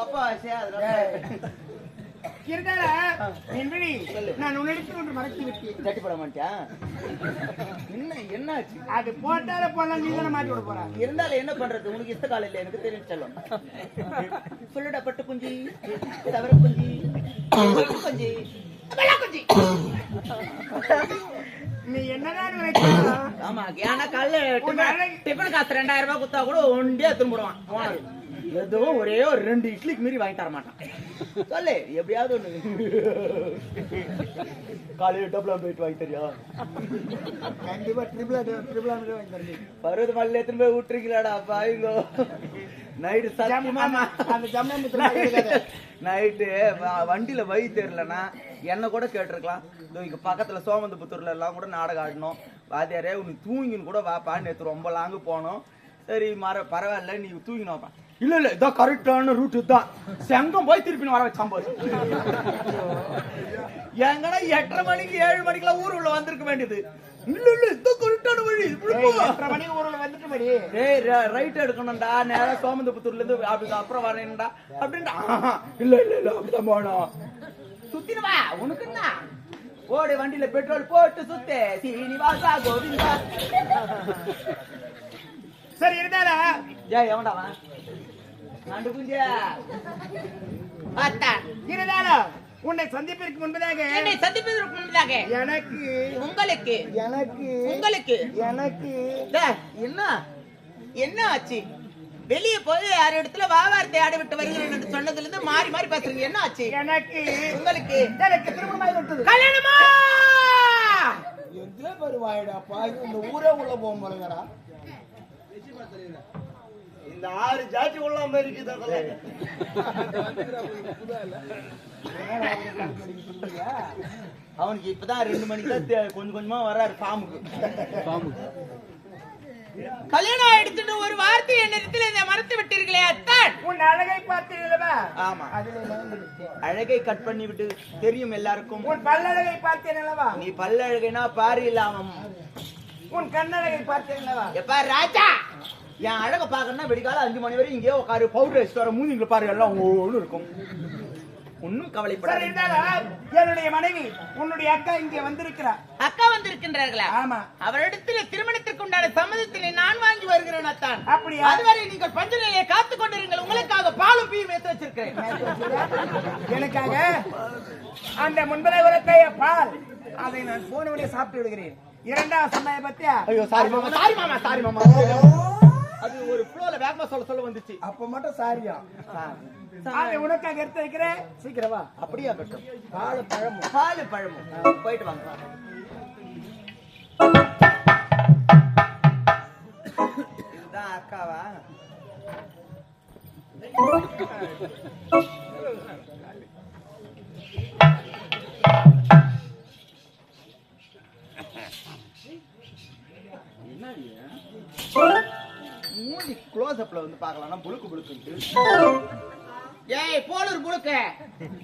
அப்பா ஆசையா அதனால நான் உன்னிடத்தில் ஒன்று மறைத்து விட்டேன். தட்டி போட மாட்டியா? என்ன என்னாச்சு? அது போட்டால போலாம் நீ தானே மாட்டி விட போறா. இருந்தாலும் என்ன பண்றது? உனக்கு இஷ்ட காலம் இல்லை எனக்கு தெரியும் செல்லம் சொல்லுடா பட்டு குஞ்சி. தவற குஞ்சி. குஞ்சி. குஞ்சி. நீ என்னதான் ஆமா ஏன்னா காலைல டிஃபன் காசு ரெண்டாயிரம் ரூபாய் கொடுத்தா கூட ஒண்டியா திரும்பிடுவான் போனது எதுவும் ஒரே ஒரு ரெண்டு இட்லிக்கு மீறி வாங்கி தர மாட்டான். சொல்லு எப்படியாவது ஒண்ணு. காலையில டபுள் ஆம்லேட் வாங்கி தரியா? கண்டிப்பா ட்ரிபிள் ட்ரிபிள் வாங்கி தரேன். பருவத மல்ல எத்தனை போய் விட்டுருக்கீங்களாடா பாயுங்கோ நைட்டு சத்தியமா அந்த ஜம்மு நைட்டு வண்டியில வழி தெரியலனா என்ன கூட கேட்டிருக்கலாம். இங்க பக்கத்துல சோமந்தபுத்தூர்ல எல்லாம் கூட நாடகம் ஆடணும் வாத்தியாரே உனக்கு தூங்கின்னு கூட வாப்பா நேத்து ரொம்ப லாங்கு போனோம். சரி மர பரவாயில்ல நீ தூங்கினு வாப்பா இல்ல இல்ல இதான் கரெக்டான ரூட் தான். செங்கம் போய் திருப்பி வர வச்சான் போது எட்டரை மணிக்கு ஏழு மணிக்கெல்லாம் ஊர் உள்ள வந்திருக்க வேண்டியது. இல்ல இல்ல இதான் கரெக்டான வழி. எட்டரை மணிக்கு ஊர்ல வந்துட்டு மடி டேய். ரைட் எடுக்கணும்டா. நேரா சோமந்தபுத்தூர்ல இருந்து அப்படி அப்புறம் வரேன்டா. அப்படின்டா. இல்ல இல்ல இல்ல அப்படிதான் போனோம் சுத்தினு வா உனக்கு என்ன ஓடு வண்டியில பெட்ரோல் போட்டு சுத்து. சீனிவாசா கோவிந்தா. சரி இருந்தால. ஏய் எவன்டா அவன் நண்டு குஞ்சா பார்த்தா இருந்தாலும் உன்னை சந்திப்பிற்கு முன்பதாக என்னை சந்திப்பதற்கு முன்னதாக எனக்கு உங்களுக்கு எனக்கு உங்களுக்கு. எனக்கு. டேய், என்ன? என்ன ஆச்சு? வெளிய போய் யார் இடத்துல வியாபாரத்தை ஆட விட்டு வருகிறேன் என்று சொன்னதுல இருந்து மாறி மாறி பேசுறீங்க. என்ன ஆச்சு? எனக்கு உங்களுக்கு. எனக்கு திருமணமாகி விட்டது. கல்யாணமா? எதுல வருவாயிடாப்பா இந்த ஊரே உள்ள போக முடியுங்கடா இந்த ஆறு ஜாதி கொள்ளாம இருக்குது அவனுக்கு இப்பதான் ரெண்டு மணிக்கு தான் கொஞ்சம் கொஞ்சமா வர்றாரு ஃபார்முக்கு. கல்யாணம் ஆயிடுச்சுன்னு ஒரு வார்த்தை என் இடத்துல இதை மறந்து விட்டீர்களே அத்தான். உன் அழகை பார்த்தீர்களா ஆமா. அழகை கட் பண்ணி விட்டு தெரியும் எல்லாருக்கும். உன் பல்லழகை பார்த்தேன் அல்லவா நீ பல்லழகைனா பாரு இல்லாம. உன் கண்ணழகை பார்த்தேன் அல்லவா எப்பா ராஜா! என் அழக பாக்கணும்னா வெடிக்கால அஞ்சு மணி வரை இங்கே உட்காரு பவுடர் வச்சுட்டு வர மூஞ்சிங்களை பாரு எல்லாம் ஒண்ணு இருக்கும். ஒன்னும் சரி கவலைப்படாது என்னுடைய மனைவி உன்னுடைய அக்கா இங்கே வந்திருக்கிறார் அக்கா வந்திருக்கின்றார்களா? ஆமா. அவரிடத்துல திருமணத்திற்கு உண்டான சம்மதத்தினை நான் வாங்கி வருகிறேன் அத்தான். அப்படியா? அதுவரை நீங்கள் பஞ்ச நிலையை காத்துக் கொண்டிருங்கள் உங்களுக்காக பாலும் பீயும் எடுத்து வச்சிருக்கிறேன். எனக்காக அந்த முன்பதை உரத்தைய பால். அதை நான் போனவனே சாப்பிட்டு விடுகிறேன். இரண்டாவது சமய பத்தியா ஐயோ சாரி மாமா சாரி மாமா சாரி மாமா. அது ஒரு ஃப்ளோல வேகமா சொல்ல சொல்ல வந்துச்சு. அப்ப மட்டும் சாரியா? சாரி. உனக்காக எடுத்து வைக்கிறேன். சீக்கிரம் வா. அப்படியா கட்டும் பால் பழமும். பால் பழமும். போயிட்டு வாங்க இதுதான் அக்காவா? மூடி க்ளோஸ் அப்ல வந்து பார்க்கலாம் புழுக்கு புழுக்குன்ட்டு ஏய் போலூர் புழுக்க.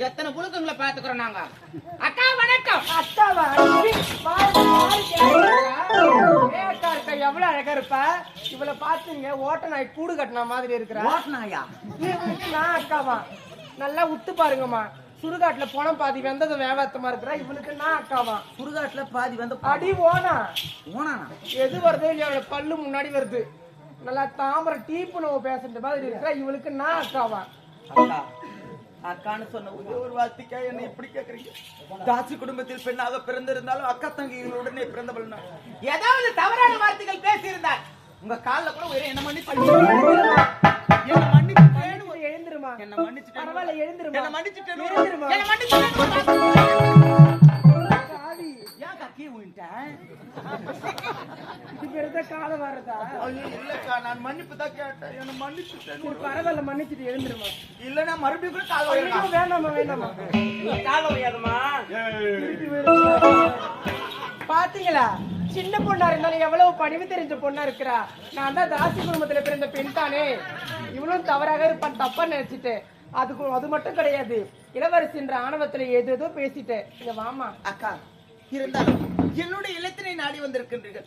எத்தனை புழுக்குங்களை பாத்துக்கிறோம் நாங்க? அக்கா வணக்கம். அத்தாவா அக்கா இருக்கா எவ்வளவு அழகா இருப்பா. இவளை பாத்துங்க ஓட்ட நாய் கூடு கட்டின மாதிரி இருக்கிறா. ஓட்டனாயா இவளுக்கு நான் அக்காவா? நல்லா உத்து பாருங்கம்மா. சுடுகாட்டுல போன பாதி வெந்ததும் வேவாத்தமா இருக்கிறா. இவளுக்கு நான் அக்காவா? சுடுகாட்டுல பாதி வந்து அடி ஓனா. ஓனானா? எது வருதோ இல்லையா பல்லு முன்னாடி வருது. நல்லா தாமரை டீப்பு நம்ம பேசுற மாதிரி இருக்கிறா இவளுக்கு நான் அக்காவா? அக்கா அக்கான்னு சொன்ன ஒரே ஒரு வார்த்தைக்கா என்ன இப்படி கேக்குறீங்க? தாசி குடும்பத்தில் பெண்ணாக பிறந்திருந்தாலும் அக்கா தங்கிகளுடனே பிறந்தவள். ஏதாவது தவறான வார்த்தைகள் பேசியிருந்தார் உங்க கால்ல கூட ஒரே என்ன மன்னிச்சு என்ன ஒரு- எழுந்துருமா? என்ன மன்னிச்சுட்டேன் பரவாயில்ல எழுந்துருமா? என்ன மன்னிச்சுட்டேன்னு ஒரு- எழுந்துருமா? என்னை மன்னிச்சு வர்றதா ஐயோ இல்லக்கா நான் மன்னிப்பு தான் கேட்டேன். என்ன ஒரு- பரவாயில்ல மன்னிச்சுட்டு எழுந்துருமா? இல்லைன்னா மறுபடியும் கூட கால் ஐயோ, வைக்கலாம் வேண்டாமா வேண்டாமா கால். பாத்தீங்களா? சின்ன பொண்ணா இருந்தாலும் எவ்வளவு பணிவு தெரிஞ்ச பொண்ணா இருக்கிறா? நான் தான் தாசி குடும்பத்துல பிறந்த பெண் தானே. இவளும் தவறாக இருப்பான் தப்பா நினைச்சிட்டேன். அதுக்கு அது மட்டும் கிடையாது. இளவரசின்ற ஆணவத்துல ஏதோ ஏதோ பேசிட்டேன். இங்க வாமா அக்கா இருந்தாலும் என்னுடைய இல்லத்தினை நாடி வந்திருக்கின்றீர்கள்.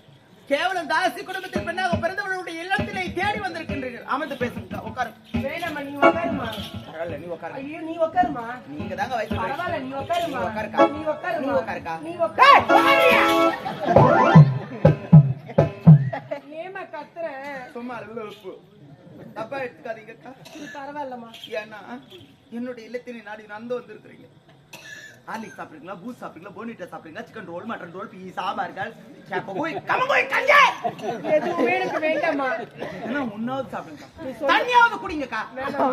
கேவலம் தாசி குடும்பத்தில் பெண்ணாக பிறந்தவர்களுடைய இல்லத்திலே தேடி வந்திருக்கின்றீர்கள். அமர்ந்து பேசுங்க உட்காரு. வேணாம்மா நீ உட்காருமா பரவாயில்ல நீ உட்காரு. ஐயோ நீ உட்காருமா நீங்க தாங்க வயசு பரவாயில்ல நீ உட்காருமா உட்காருக்கா. நீ உட்காருமா நீ உட்காருக்கா. நீ உட்காரு. ஏமா கத்துற? சும்மா லூப்பு. தப்பா எடுத்துக்காதீங்கக்கா. பரவாயில்லம்மா. ஏன்னா என்னுடைய இல்லத்தினை நாடி நந்து வந்திருக்கிறீங்க. ஆர்லிக் சாப்பிடுறீங்களா? பூஸ் சாப்பிடுறீங்களா? போனிட்டா சாப்பிடுறீங்களா? சிக்கன் ரோல் மட்டன் ரோல் பீ சாம்பார்கள் போய் எதுவுமே எனக்கு என்ன சாப்பிடுங்க. தண்ணியாவது குடிங்கக்கா.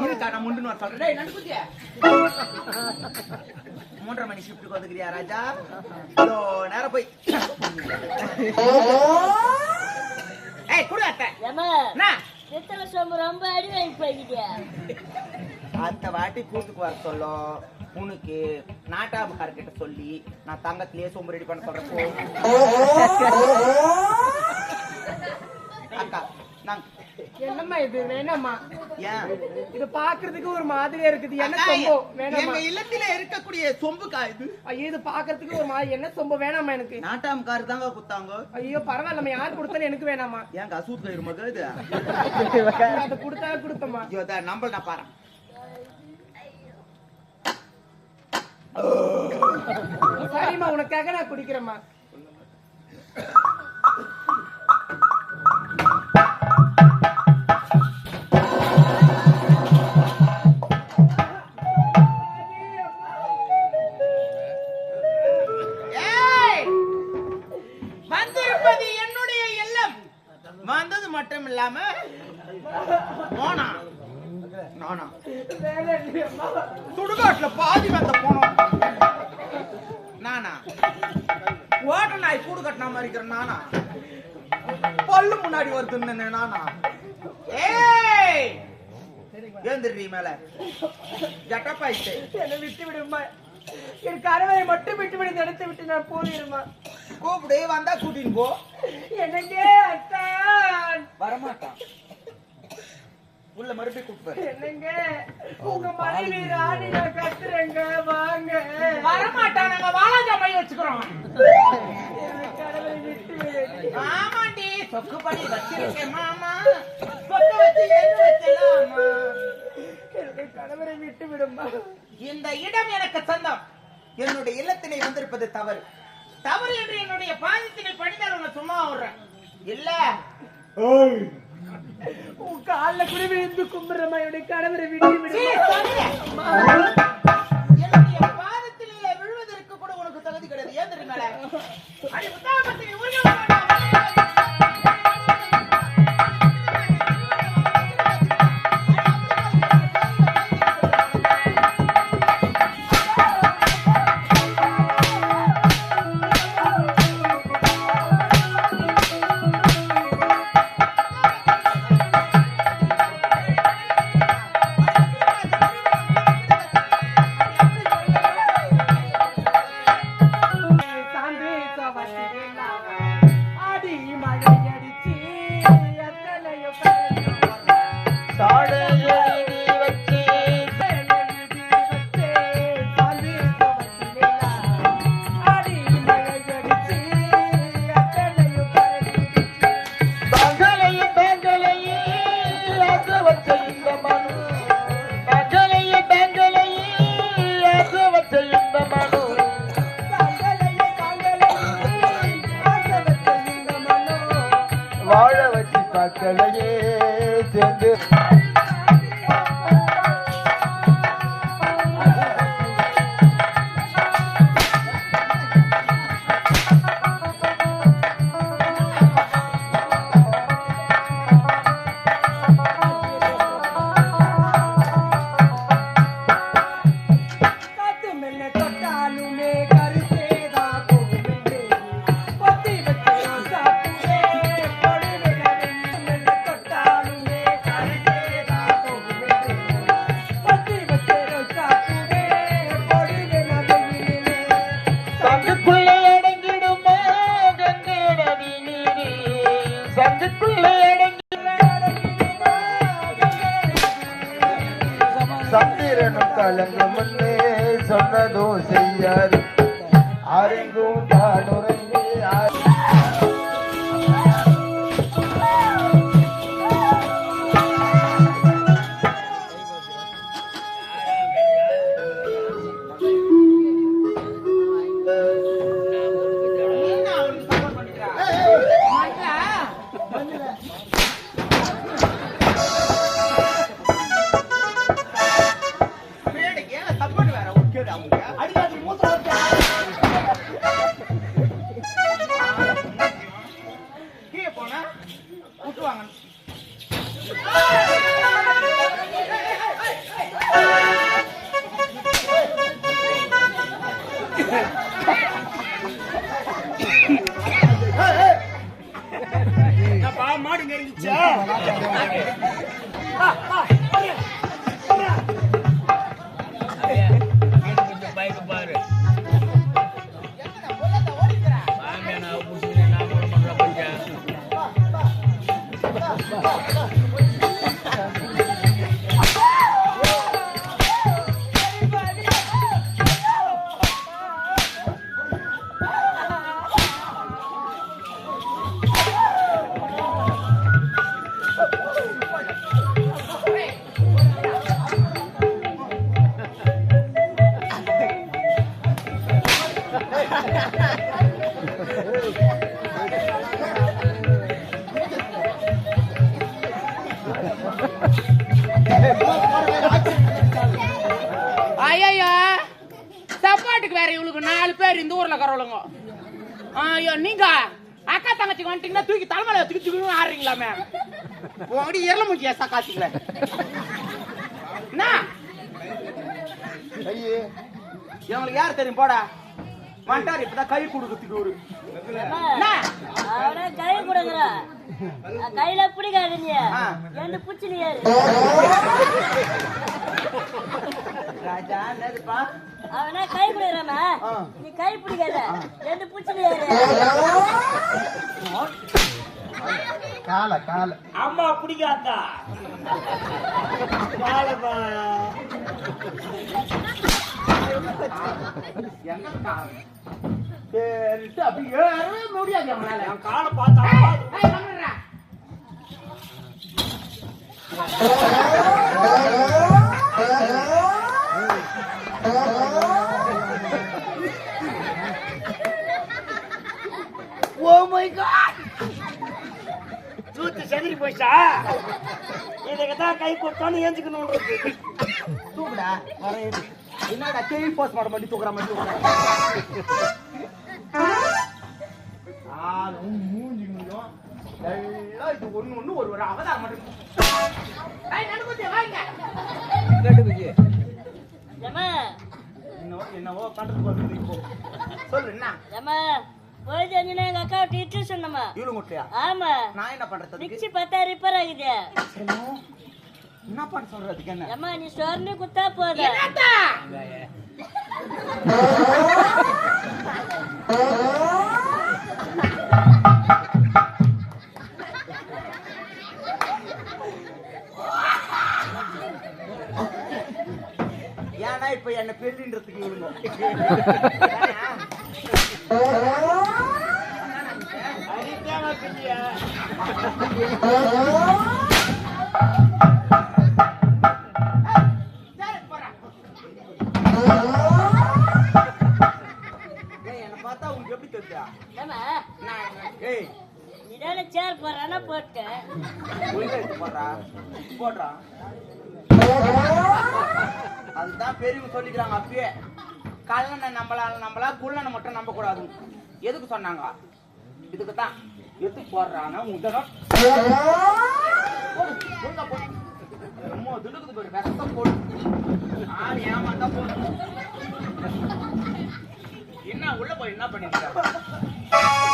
இருக்கா நான் முண்டுன்னு வர சொல்றேன் டேய் மூன்றரை மணி ஷிஃப்ட்டுக்கு வந்துக்கிறியா ராஜா? நேரம் போய். ஏய் குடு அத்தை. என்ன எத்தனை சொம்பு ரொம்ப அடி வாங்கி போய்கிட்டியா அந்த வாட்டி கூட்டுக்கு வர சொல்லும். உனக்கு நாட்டாமக்காரர்கிட்ட சொல்லி நான் தங்கத்திலேயே சொம்பு ரெடி பண்ண சொல்றேன் போ. அக்கா நாங்க என்னம்மா இது வேணாம்மா ஏன் இது பாக்குறதுக்கு ஒரு மாதிரியா இருக்குது என்ன சொம்போ வேணாமா இல்லத்தில இருக்கக்கூடிய சொம்புக்கா இது ஐயோ இது பாக்குறதுக்கு ஒரு மாதிரி என்ன சொம்போ வேணாமா எனக்கு நாட்டாமக்காரர் தாங்க குத்தாங்க ஐயோ பரவாயில்லம்மா யார் கொடுத்தாலும் எனக்கு வேணாமா ஏங்க அசூத் கயிறு மக இது அதை கொடுத்தாலும் கொடுத்தம்மா ஐயோ நம்பல் நான் பாரு சரிம்மா உனக்காக நான் குடிக்கிறேம்மா. நானா? ஓட்ட நாய் கூடு கட்டின மாதிரி இருக்கிற நானா? பல்லு முன்னாடி வருதுன்னு நானா? ஏய்! ஏந்திரி மேல. ஜட்டப்பாயிட்டு என்னை விட்டு விடுமா என் கணவரை மட்டும் விட்டு விடு எடுத்து விட்டு நான் போயிடுமா கூப்பிடு வந்தா கூட்டின்னு போ. என்னங்க அத்தான். வரமாட்டான். உள்ள மறுபடியும் கூப்பிடு என்னங்க? உங்க மனைவி ராணி நான் கத்துறேங்க வாங்க. வரமாட்டான் நாங்க வாழாஜா பை வச்சுக்கிறோம். ஆமாண்டி. சொக்கு பண்ணி வச்சிருக்கேன் மாமா. சொக்க வச்சு எது வச்சலாமா? என்னுடைய கணவரை விட்டு விடுமா? இந்த இடம் எனக்கு சொந்தம். என்னுடைய இல்லத்தினை வந்திருப்பது தவறு. தவறு என்று என்னுடைய பாதத்தினை படித்தால் உன்னை சும்மா விடுறேன். இல்ல. உன் கால்ல கூட விழுந்து கும்பிடுறமா என்னுடைய கணவரை விட்டு. என்னுடைய பாதத்தில் விழுவதற்கு கூட உனக்கு தகுதி கிடையாது. ஏன் தெரியுமா? வச்சு பார்க்கலையே சேர்ந்து પાલન મને સપના દોષે ஐயோ நீங்க அக்கா தங்கச்சிக்கு வந்துட்டீங்கன்னா தூக்கி தலைமையில தூக்கி தூக்கி ஆடுறீங்களாமே உங்கடி எரல முடிச்சு ஏசா காத்திக்கல என்ன இவங்களுக்கு யார் தெரியும்? போடா. வந்துட்டாரு இப்பதான் கை கொடுக்கறதுக்கு ஒரு கை கொடுக்குற. கையில பிடிக்காதீங்க ஆ. என்ன பிடிச்சி யாரு ராஜா என்னதுப்பா? அவனா கை கொடுக்குறாமா ஆ. நீ கை பிடிக்காத என்ன பிடிச்சி யாரு கால கால அம்மா பிடிக்காதா காலப்பா சரிட்டு அப்படி ஏறவே முடியாது அவனால காலை பார்த்தா சூத்து செதறி போச்சா? இதுக்கு தான் கை கொடுத்தாலும் ஏஞ்சுக்கணும் தூக்குடா வரேன் என்னடா கேவி போஸ்ட் மாட பண்ணி தூக்குற மாதிரி தூக்குற? ஆளும் மூஞ்சி முடியும் எல்லாம் இது ஒண்ணு ஒண்ணு ஒரு ஒரு அவதாரம் மட்டும். என்னவோ என்னவோ பண்றது இப்போ. சொல்லு என்ன? போய் தெரிஞ்சுனா எங்க டீச்சர் சொன்னம்மா. இவரு முட்டையா ஆமா. நான் என்ன பண்றது? மிக்சி பார்த்தா ரிப்பேர் ஆகுது. என்ன பண்ண சொல்றதுக்கு என்ன? ஏம்மா நீ சொர்ணி குத்தா போதும். என்னத்தா? ஏன்னா இப்ப என்ன பெருன்றதுக்கு சரி, போடா. ஏய், என்னை பார்த்தா உனக்கு எப்படி தெரியுதா ஏம்மா நான் ஏய் சேர் போடுறானா போட்டு ஒழுங்கா எடுத்து போடுறா போடுறா. அதுதான் பெரியவங்க சொல்லிக்கிறாங்க அப்பயே. கல்லணை நம்பலால நம்பலா குள்ளனை மட்டும் நம்ப கூடாது எதுக்கு சொன்னாங்க? இதுக்கு தான் எடுத்து போடுறானா உதகம் ஒழுங்கா ரொம்ப துடுக்குது போய் விஷத்தை போடு. ஆள் ஏமாந்தா போடு என்ன உள்ள போய் என்ன பண்ணிருக்க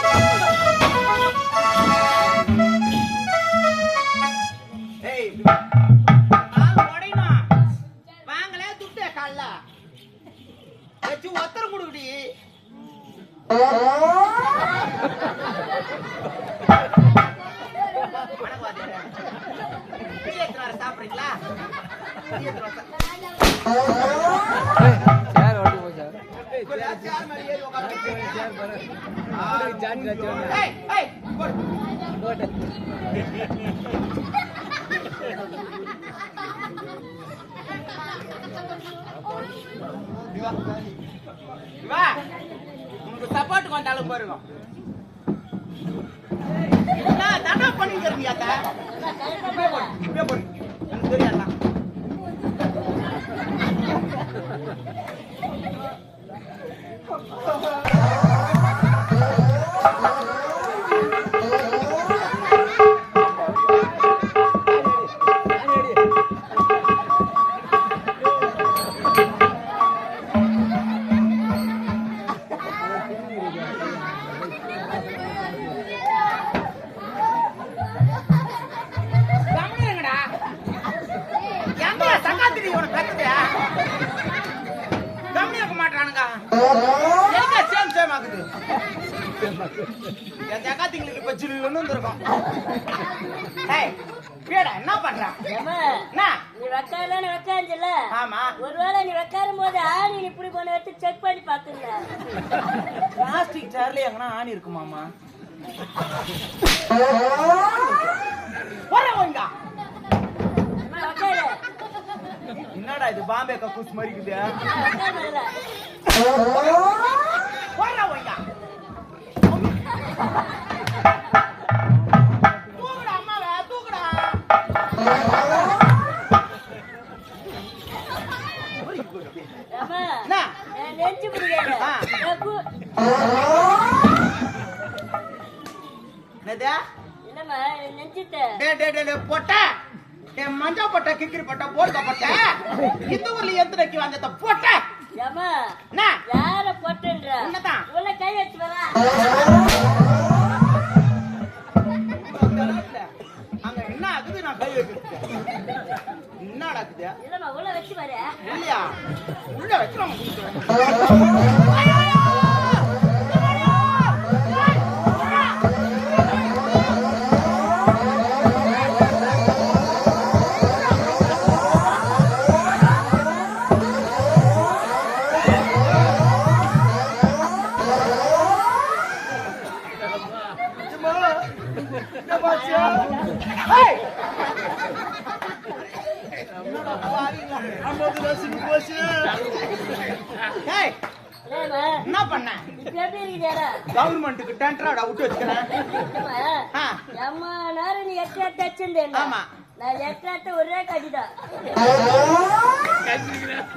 வா உனக்கு சப்போர்ட்டுக்கு வந்தாலும் பாருங்க நான் தாண்டா பண்ணிட்டு இருக்கியாத்தா இப்பவே போடு இப்பவே போடு எனக்கு தெரியாதா என் ஜகாத்திங்களுக்கு இப்ப ஜில்லுன்னு வந்திருக்கும். ஏய் பேடா என்ன பண்ற? என்ன? நீ வெக்காரதானே வெக்காஞ்சில்ல ஆமா. ஒருவேளை நீ வெக்காரும் போது ஆணி இப்படி எடுத்து செக் பண்ணி பாத்துங்க பிளாஸ்டிக் சேர்ல எங்கனா ஆணி இருக்குமாமா வெக்காரு என்னடா இது பாம்பே கக்கூஸ் மாதிரி இருக்குது Ha ha ha.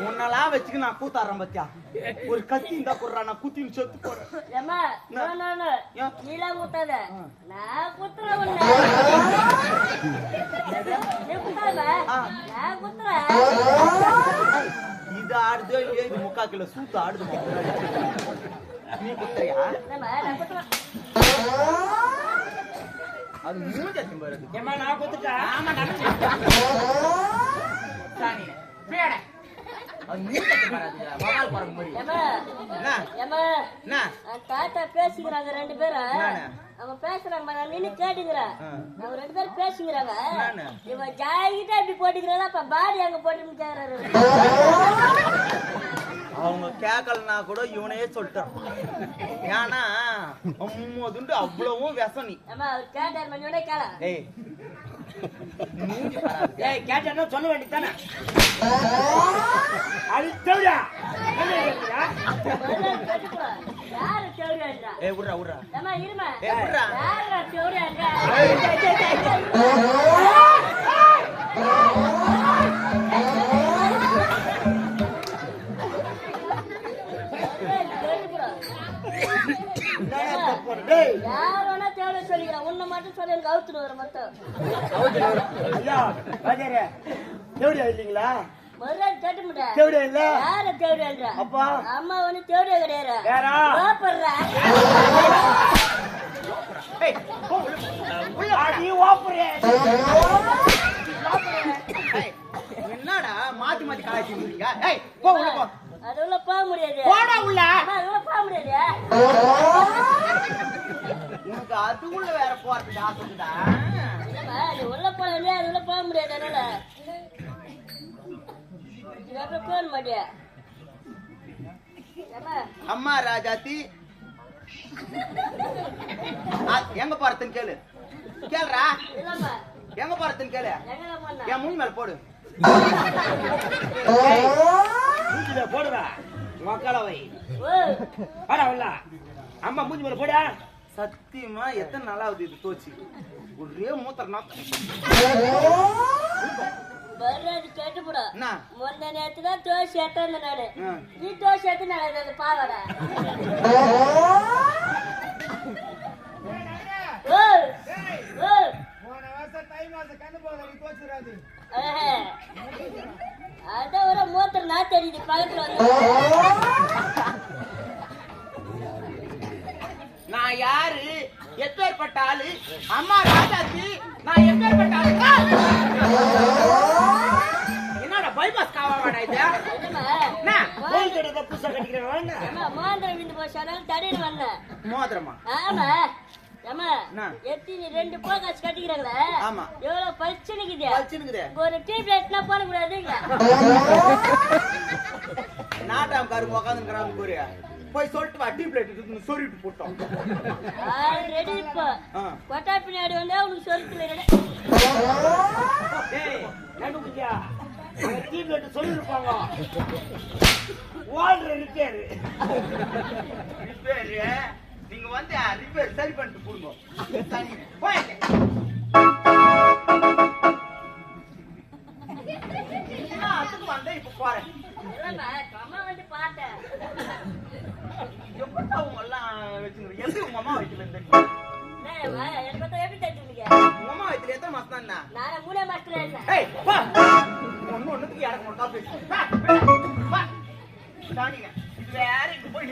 உன்னெல்லாம் வச்சுக்க நான் கூத்தாடுறேன் பத்தியா? ஒரு கத்தி இருந்தா போடுறா நான் குத்தின்னு செத்து போறேன்? நீலாம் குத்தாத? நான் குத்துறேன். நான் குத்துறேன். இது ஆடுதோ இல்லையோ இது முக்கா கிலோ சூத்து ஆடுது நீ குத்துறியா? நான் அது மூஞ்ச திம்பறது ஏமா நான் குத்துட்டா? ஆமா சாணி பேட. அவன் தாத்தா பேசிக்கிறாங்க ரெண்டு பேரும்? அவன் பேசுறாங்க நான் நின்னு கேட்டுக்கிறேன். ஆ. அவங்க ரெண்டு பேரும் பேசிக்கிறாங்க. என்னண்ணே? இவன் ஜாகிட்டா இப்படி போட்டுக்கிறான் அப்ப பாடி அங்க போட்டு கேக்குறாரு. அவங்க கேட்கலனா கூட இவனையே சொல்லிட்டான். ஏன்னா அம்மதுண்டு அவ்வளவும் விஷம் நீ. கேட்டார் மணியோட கேள. ஏய் கேட்டா சொல்ல வேண்டியதானே அது தேவையா? யாரு தேவையா ஏய் விட்றா விட்றா. ஏம்மா இருமா ஏய், விட்றா. யாரா தேவையா யார் தேவையா சொல்லிக்கிறான். உன்னை மட்டும் சொல்லி எனக்கு அவுத்துட்டு வர மட்டும் ஐயா இல்லைங்களா? மறுநாள் கேட்டு முடியா தேவையா இல்ல? யார அப்பா. அம்மா ஒண்ணு தேவையா கிடையாது. யாரா? பாப்படுற ஏய் போ, உள்ள போ. உள்ள வாடா. நீ ஓப்புறே ஏய், என்னடா மாத்தி மாத்தி கலாய்ச்சி ஏய் போ உள்ள போ. அது உள்ள போக முடியாது. போடா உள்ள. போக முடியாது. உனக்கு அது உள்ள வேற போறதுக்கு நீ உள்ள போல இல்லையா போக முடியாது அதனால இது அப்புறம் போக மாட்டியா? அம்மா ராஜாத்தி. ஆ, எங்க போறதுன்னு கேளு. கேளுடா. இல்லம்மா. எங்க போறதுன்னு கேளு. என் மூஞ்சி மேல போடு. மூஞ்சில போடுவா மக்களை வை ஓ. வாடா உள்ள. அம்மா மூஞ்சி மேல போடா சத்தியமா எத்தனை நாளாவது இது தோச்சு? ஒரே மூத்தர் நாத்தம் வர்றது கேட்டு போட முந்த தோசை ஆ. நீ தோசை எடுத்து நான் அது பாவாடா. அதான் ஒரு மூத்தர் நான் தெரியுது பக்கத்துல வந்து நான் யாரு? எப்பேற்பட்ட ஆளு? அம்மா நான் எப்பேற்பட்ட ஆளு? என்னடா பைபாஸ் காவாடா இது? மோதிரம் விழுந்து போச்சு அதனால தடின்னு வந்தேன். மோதிரமா? ஆமா. ரெண்டு போகாச்சு கட்டிக்கிறாங்களே? ஆமா. எவ்வளவு பளிச்சுன்னுக்குதே. ஒரு டீ பிளேட்னா போடக்கூடாதுங்களா நாட்டாம் காரு உக்காந்துக்கிறாங்க கூறிய போய் சொல்லிட்டு வா டீ பிளேட் சொல்லிட்டு போட்டோம். ரெடி இப்போ. ஆ. கொட்டா பின்னாடி வந்தா உனக்கு சொல்லுல ரெடி ஏய் கண்டுபிடிச்சா டீ பிளேட் சொல்லிருப்பாங்க நீங்க வந்து ரிப்பேர் சரி பண்ணிட்டு போடுங்க அதுக்கு இப்ப போறேன் இல்லம்மா, அம்மா எல்லாம் வச்சுக்கிறீங்க எந்த உங்க அம்மா வயசுல இருந்து என்னம்மா, எப்படி வயசுல எத்தனை மாசம் தான் என்ன? மாசத்துல ஒண்ணு ஒண்ணுக்கு எனக்கு மட்டும் தான் பேசு வா, இங்க போய்